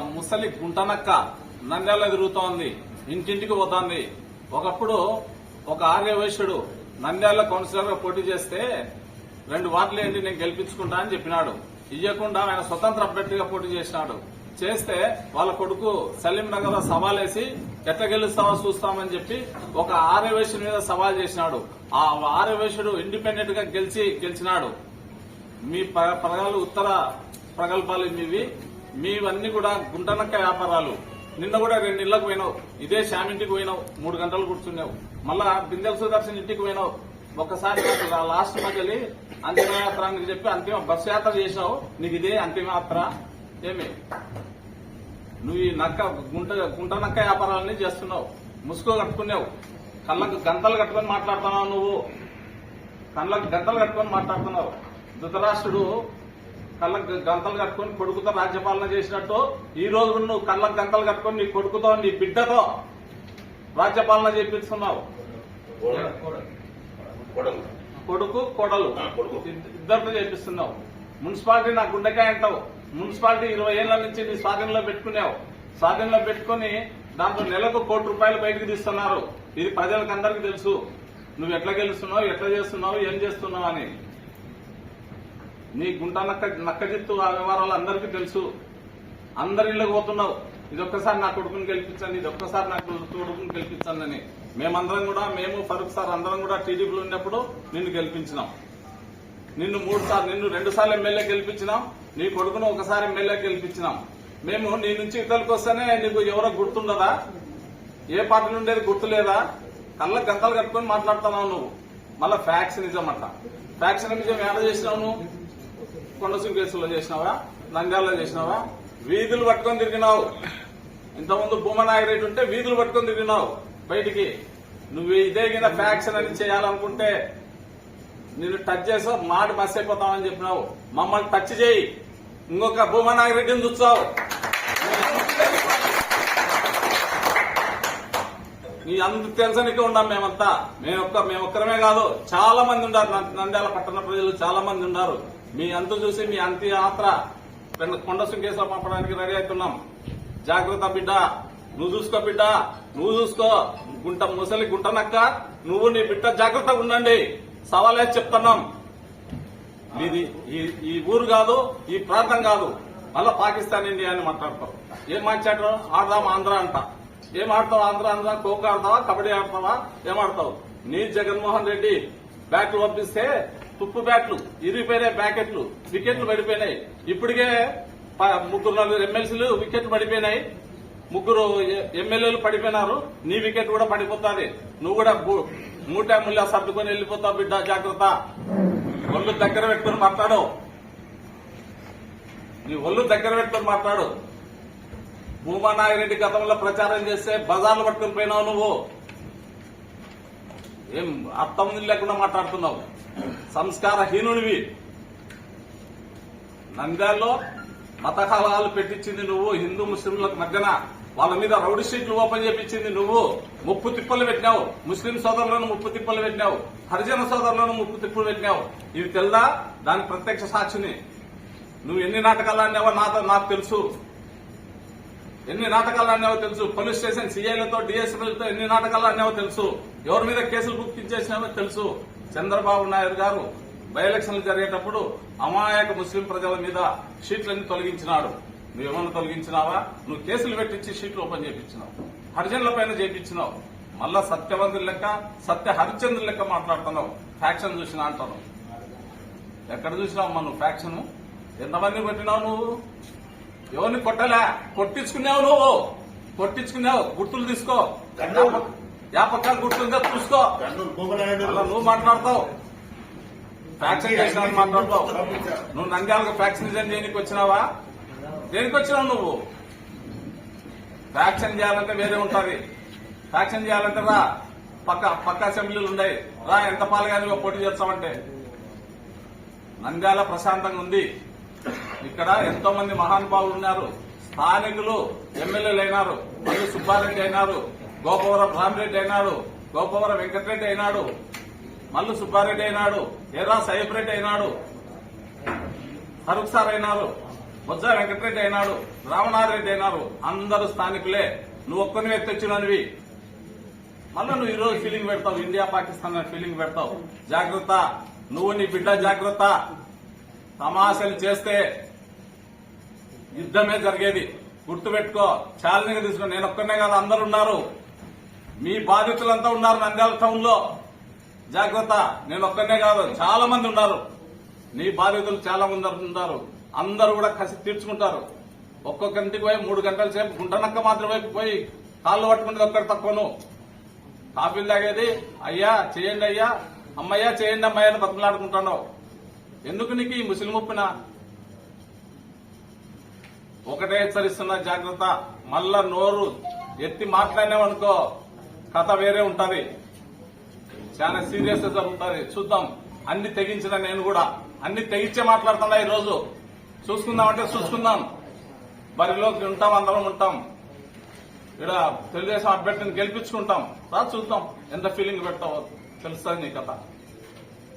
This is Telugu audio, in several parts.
ముసలి గుంటనక్క నంద్యాల తిరుగుతోంది. ఇంటింటికి పోతోంది. ఒకప్పుడు ఒక ఆర్య వైశ్యుడు నంద్యాల కౌన్సిలర్గా పోటీ చేస్తే రెండు వార్డులు ఏంటి నేను గెలిపించుకుంటా అని చెప్పినాడు. ఇవ్వకుండా ఆయన స్వతంత్ర అభ్యర్థిగా పోటీ చేసినాడు. చేస్తే వాళ్ళ కొడుకు సలీం నగర్లో సవాలేసి ఎట్లా గెలుస్తామో చూస్తామని చెప్పి ఒక ఆర్య మీద సవాల్ చేసినాడు. ఆ ఆర్యవేశుడు ఇండిపెండెంట్గా గెలిచి గెలిచినాడు. మీ ప్ర- ప్రగలు ఉత్తర ప్రగల్భాలు మీవి మీవన్నీ కూడా గుంటనక్క వ్యాపారాలు. నిన్న కూడా రెండు ఇళ్ళకు పోయినావు. ఇదే శ్యామ్ ఇంటికి పోయినావు. మూడు గంటలు కూర్చున్నావు. మళ్ళా బిందెల సుదర్శన్ ఇంటికి పోయినావు. ఒక్కసారి లాస్ట్ మధ్యలి అంతిమయాత్ర అని చెప్పి అంతిమ బస్సు యాత్ర చేసినావు నీకు ఇదే అంతిమయాత్ర. ఏమి? నువ్వు ఈ నక్క గుంట గుంట నక్క వ్యాపారాలని చేస్తున్నావు. ముసుగు కట్టుకున్నావు. కళ్ళకు గంటలు కట్టుకొని మాట్లాడుతున్నావు నువ్వు. కళ్ళకు గంటలు కట్టుకొని మాట్లాడుతున్నావు. ధృతరాష్ట్రుడు కళ్ళకు గంతలు కట్టుకొని కొడుకుతో రాజ్యపాలన చేసినట్టు ఈ రోజు నువ్వు కళ్ళకు గంతలు కట్టుకొని నీ కొడుకుతో నీ బిడ్డతో రాజ్యపాలన చేపిస్తున్నావు. కొడుకు కొడలు. ఇద్దరితో చేపిస్తున్నావు. మున్సిపాలిటీ నా గుండెకాయ అంటావు. మున్సిపాలిటీ ఇరవై ఏళ్ళ నుంచి నీ స్వాధీనంలో పెట్టుకున్నావు స్వాధీనంలో పెట్టుకుని దాంట్లో నెలకు కోటి రూపాయలు బయటకు తీస్తున్నారు. ఇది ప్రజలకు అందరికీ తెలుసు. నువ్వు ఎట్లా గెలుస్తున్నావు ఎట్లా చేస్తున్నావు ఏం చేస్తున్నావు అని. నీ గుంట నక్క నక్కజిత్తు వ్యవహారాలు అందరికీ తెలుసు. అందరి ఇళ్ళకి పోతున్నావు. ఇది ఒక్కసారి నా కొడుకుని గెలిపించండి ఇది ఒక్కసారి నా కొడుకుని గెలిపించండి అని. మేమందరం కూడా మేము ఫరూక్ సార్ అందరం కూడా టీడీపీలో ఉన్నప్పుడు నిన్ను గెలిపించినాం. నిన్ను మూడు సార్లు నిన్ను రెండు సార్లు ఎమ్మెల్యే గెలిపించినాం. నీ కొడుకును ఒకసారి ఎమ్మెల్యే గెలిపించినాం. మేము నీ నుంచి ఇతరులకు వస్తేనే నీకు ఎవరో గుర్తుండదా? ఏ పార్టీ ఉండేది గుర్తులేదా? కళ్ళ గంతలు కట్టుకొని మాట్లాడుతున్నావు నువ్వు. మళ్ళా ఫ్యాక్స్ నిజం అట్లా ఫ్యాక్స్ నిజం ఏడ చేసినావు నువ్వు? కొండసింగ్ చేసినావా? నంద్యాలలో చేసినావా? వీధులు పట్టుకొని తిరిగినావు. ఇంతకుముందు భూమనాయరెడ్డి ఉంటే వీధులు పట్టుకొని తిరిగినావు బయటికి. నువ్వు ఇదే కింద ఫ్యాక్షన్ అని చేయాలనుకుంటే నిన్ను టచ్ చేసావు మాట బస్ అయిపోతామని చెప్పినావు. మమ్మల్ని టచ్ చేయి. ఇంకొక భూమనాయరెడ్డిని చూస్తావు. నీ అంత తెలుసనికే ఉన్నాం మేమంతా. మేము ఒక్క మేము ఒక్కరమే కాదు. చాలా మంది ఉన్నారు నంద్యాల పట్టణ ప్రజలు. చాలా మంది ఉన్నారు మీ అంతు చూసి మీ అంత్యయాత్ర పెద్ద కొండ సుంకేశ్వర పంపడానికి రెడీ అవుతున్నాం. జాగ్రత్త బిడ్డ నువ్వు చూసుకో బిడ్డ నువ్వు చూసుకో. గుంట ముసలి గుంటనక్క నువ్వు నీ బిడ్డ జాగ్రత్తగా ఉండండి. సవాలే చెప్తున్నాం. మీది ఈ- ఈ ఊరు కాదు ఈ ప్రాంతం కాదు. మళ్ళా పాకిస్తాన్ ఇండియా అని మాట్లాడతావు. ఏం మాట్లాడరు ఆడదాం ఆంధ్ర అంట. ఏం ఆడతావు? ఆంధ్ర ఆంధ్ర కోకో ఆడతావా? కబడ్డీ ఆడతావా? ఏం ఆడతావు? నీ జగన్మోహన్ రెడ్డి బ్యాట్లు పంపిస్తే తుప్పు బ్యాట్లు ఇరిగిపోయినాయి బ్యాకెట్లు వికెట్లు పడిపోయినాయి. ఇప్పటికే ప- ముగ్గురు నలుగురు ఎమ్మెల్సీలు వికెట్లు పడిపోయినాయి. ముగ్గురు ఎమ్మెల్యేలు పడిపోయినారు. నీ వికెట్ కూడా పడిపోతాది. నువ్వు కూడా బు- మూట ముళ్ళ సర్దుకొని వెళ్ళిపోతావు బిడ్డ జాగ్రత్త. ఒళ్ళు దగ్గర పెట్టుకొని మాట్లాడు. నీ ఒళ్ళు దగ్గర పెట్టుకొని మాట్లాడు. భూమానాగిరెడ్డి గతంలో ప్రచారం చేస్తే బజార్లు పట్టుకుని పోయినావు నువ్వు. ఏం అర్థం లేకుండా మాట్లాడుతున్నావు? సంస్కారహీనునివి. నంద్యాల్లో మత పెట్టించింది నువ్వు హిందూ ముస్లింలకు మధ్యన వాళ్ళ మీద రౌడీ షీట్లు ఓపెన్ చేపించింది నువ్వు. ముప్పు తిప్పలు పెట్టినావు. ముస్లిం సోదరులను ముప్పు తిప్పలు పెట్టినావు. హరిజన సోదరులను ముప్పు తిప్పలు పెట్టినావు. ఇవి తెల్దా? దాని ప్రత్యక్ష సాక్షిని. నువ్వు ఎన్ని నాటకాలు అన్నావో నాతో నాకు తెలుసు. ఎన్ని నాటకాలు అన్నావో తెలుసు. పోలీస్ స్టేషన్ సీఐలతో డిఎస్పీలతో ఎన్ని నాటకాలు అన్నావో తెలుసు. ఎవరి మీద కేసులు బుక్ ఇచ్చేసినావో తెలుసు. చంద్రబాబు నాయుడు గారు బై ఎలక్షన్లు జరిగేటప్పుడు అమాయక ముస్లిం ప్రజల మీద షీట్లన్నీ తొలగించినాడు. నువ్వేమన్నా తొలగించినావా? నువ్వు కేసులు పెట్టించి షీట్లు ఓపెన్ చేయించినావు హరిజనుల పైన చేయించినావు మళ్ళా సత్యవంతుల లెక్క సత్య హరిచంద్రుల లెక్క మాట్లాడుతున్నావు. ఫ్యాక్షన్ చూసినా అంటాను ఎక్కడ చూసినావు అమ్మా నువ్వు ఫ్యాక్షన్? ఎంతమంది పెట్టినావు నువ్వు? ఎవరిని కొట్టలే? కొట్టించుకున్నావు నువ్వు. కొట్టించుకున్నావు. గుర్తులు తీసుకో. యాపక్క గుర్తుందా? చూసుకో. నువ్వు మాట్లాడతావు. ఫ్యాక్షన్ చేసినా మాట్లాడతావు. నువ్వు నంద్యాలకు ఫ్యాక్షన్ చేయడానికి వచ్చినావా? దేనికి వచ్చినావు నువ్వు? ఫ్యాక్షన్ చేయాలంటే వేరే ఉంటది. ఫ్యాక్షన్ చేయాలంటే రా. పక్క పక్క అసెంబ్లీలు ఉన్నాయి. రా ఎంత పాలుగా నువ్వు పోటీ చేస్తామంటే. నంద్యాల ప్రశాంతంగా ఉంది. ఇక్కడ ఎంతో మంది మహానుభావులు ఉన్నారు. స్థానికులు ఎమ్మెల్యేలు అయినారు. మల్లి సుబ్బారెడ్డి అయినారు. గోపవరం రామిరెడ్డి అయినాడు గోపవరం వెంకటరెడ్డి అయినాడు. మల్లు సుబ్బారెడ్డి అయినాడు. ఎర్రా సాయిబ్ రెడ్డి అయినాడు. ఫరూక్ సార్ అయినారు. బొజ్జ వెంకటరెడ్డి అయినాడు. రామనారెడ్డి అయినారు. అందరూ స్థానికులే. నువ్వు ఒక్కని వ్యక్తి వచ్చినవి మళ్ళా నువ్వు ఈరోజు ఫీలింగ్ పెడతావు. ఇండియా పాకిస్తాన్ ఫీలింగ్ పెడతావు. జాగ్రత్త. నువ్వు నీ బిడ్డ జాగ్రత్త. తమాషలు చేస్తే యుద్ధమే జరిగేది. గుర్తుపెట్టుకో ఛాలెంజ్ తీసుకో నేను ఒక్కనే కాదు అందరు ఉన్నారు. మీ బాధితులంతా ఉన్నారు నంద్యాల టౌన్లో జాగ్రత్త నేను ఒక్కనే కాదు చాలా మంది ఉన్నారు. నీ బాధితులు చాలా మంది ఉన్నారు. అందరూ కూడా కసి తీర్చుకుంటారు. ఒక్కొక్కరింటికి పోయి మూడు గంటల సేపు గుంటనక్క మాత్రం వైపు పోయి కాళ్ళు పట్టుకునేది ఒక్కటి తక్కువను కాఫీలు తాగేది అయ్యా చేయండి అయ్యా అమ్మయ్యా చేయండి అమ్మాయి అని బతుకులాడుకుంటున్నావు ఎందుకు నీకు ఈ ముస్లిం ముప్పిన? ఒకటే హెచ్చరిస్తున్న జాగ్రత్త. మళ్ళా నోరు ఎత్తి మాట్లాడినామనుకో కథ వేరే ఉంటది. చాలా సీరియస్గా జరుగుతుంది చూద్దాం. అన్ని తెగించిన నేను కూడా. అన్ని తెగించే మాట్లాడుతున్నా ఈ రోజు చూసుకుందాం. అంటే చూసుకుందాం బరిలోకి ఉంటాం అందరం ఉంటాం. ఇక్కడ తెలుగుదేశం అభ్యర్థిని గెలిపించుకుంటాం. రా చూద్దాం. ఎంత ఫీలింగ్ పెడతావో తెలుస్తుంది నీ కథ.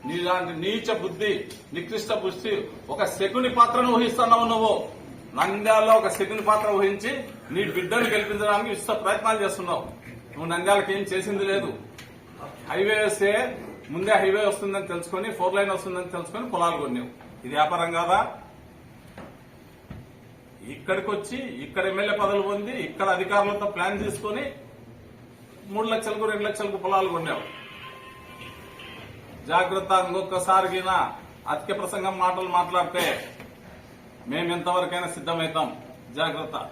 నీలాంటి నీచ బుద్ధి నికృష్ట బుద్ధి ఒక శకుని పాత్రను ఊహిస్తున్నావు నువ్వు. నంద్యాలలో ఒక శకుని పాత్ర వహించి నీ బిడ్డను గెలిపించడానికి ఇష్ట ప్రయత్నాలు చేస్తున్నావు. నువ్వు నంద్యాలకు ఏం చేసింది లేదు. హైవే వస్తే ముందే హైవే వస్తుందని తెలుసుకొని ఫోర్ లైన్ వస్తుందని తెలుసుకొని పొలాలు కొన్నావు. ఇది వ్యాపారం కాదా? ఇక్కడికి వచ్చి ఇక్కడ ఎమ్మెల్యే పదవులు పొంది ఇక్కడ అధికారులతో ప్లాన్ తీసుకొని మూడు లక్షలకు రెండు లక్షలకు పొలాలు కొన్నావు. జాగ్రత్త ఇంకొకసారి అతికే ప్రసంగం మాటలు మాట్లాడితే మేము ఎంతవరకైనా సిద్ధమవుతాం. జాగ్రత్త.